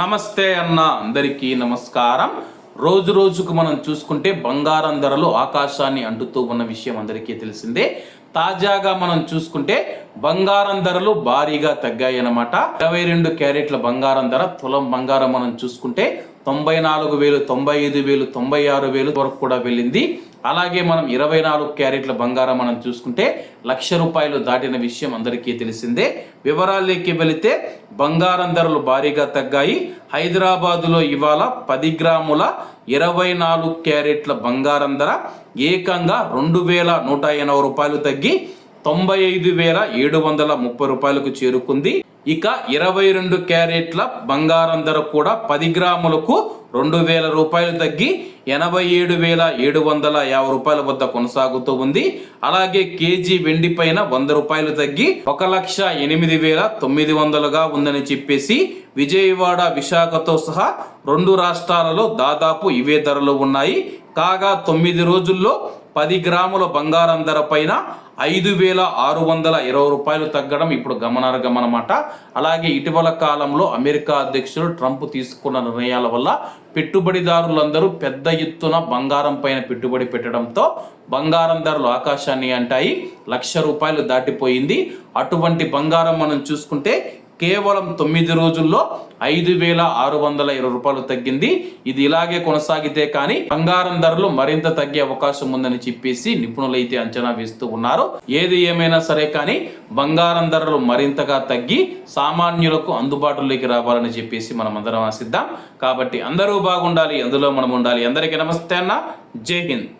నమస్తే అన్న అందరికీ నమస్కారం. రోజు రోజుకు మనం చూసుకుంటే బంగారం ధరలు ఆకాశాన్ని అంటుతూ ఉన్న విషయం అందరికీ తెలిసిందే. తాజాగా మనం చూసుకుంటే బంగారం ధరలు భారీగా తగ్గాయి అన్నమాట ఇరవై రెండు క్యారెట్ల బంగారం ధర తులం బంగారం మనం చూసుకుంటే తొంభై నాలుగు వేలు తొంభై ఐదు వేలు తొంభై ఆరు వేలు వరకు కూడా వెళ్ళింది. అలాగే మనం ఇరవై నాలుగు క్యారెట్ల బంగారం మనం చూసుకుంటే లక్ష రూపాయలు దాటిన విషయం అందరికీ తెలిసిందే. వివరాల్లోకి వెళితే బంగారం ధరలు భారీగా తగ్గాయి. హైదరాబాదులో ఇవాళ పది గ్రాముల ఇరవై నాలుగు క్యారెట్ల బంగారం ధర ఏకంగా రెండు వేల నూట ఎనభై రూపాయలు తగ్గి తొంభై ఐదు వేల ఏడు వందల ముప్పై రూపాయలకు చేరుకుంది. ఇక ఇరవై రెండు క్యారెట్ల బంగారం ధర కూడా పది గ్రాములకు రెండు వేల రూపాయలు తగ్గి ఎనభై ఏడు వేల ఏడు వందల యాభై రూపాయల వద్ద కొనసాగుతూ ఉంది. అలాగే కేజీ వెండి పైన వంద రూపాయలు తగ్గి ఒక లక్ష ఎనిమిది వేల తొమ్మిది వందలుగా ఉందని చెప్పేసి విజయవాడ విశాఖతో సహా రెండు రాష్ట్రాలలో దాదాపు ఇవే ధరలు ఉన్నాయి. కాగా తొమ్మిది రోజుల్లో పది గ్రాముల బంగారం ధర పైన ఐదు వేల ఆరు వందల ఇరవై రూపాయలు తగ్గడం ఇప్పుడు గమనార్హం అన్నమాట అలాగే ఇటీవల కాలంలో అమెరికా అధ్యక్షుడు ట్రంప్ తీసుకున్న నిర్ణయాల వల్ల పెట్టుబడిదారులందరూ పెద్ద ఎత్తున బంగారం పైన పెట్టుబడి పెట్టడంతో బంగారం ధరలు ఆకాశాన్ని అంటాయి. లక్ష రూపాయలు దాటిపోయింది. అటువంటి బంగారం మనం చూసుకుంటే కేవలం తొమ్మిది రోజుల్లో ఐదు వేల ఆరు వందల ఇరవై రూపాయలు తగ్గింది. ఇది ఇలాగే కొనసాగితే కానీ బంగారం ధరలు మరింత తగ్గే అవకాశం ఉందని చెప్పేసి నిపుణులైతే అంచనా వేస్తూ ఉన్నారు. ఏది ఏమైనా సరే కానీ బంగారం ధరలు మరింతగా తగ్గి సామాన్యులకు అందుబాటులోకి రావాలని చెప్పేసి మనం అందరం ఆశిద్దాం. కాబట్టి అందరూ బాగుండాలి అందులో మనం ఉండాలి. అందరికీ నమస్తే అన్న. జై హింద్.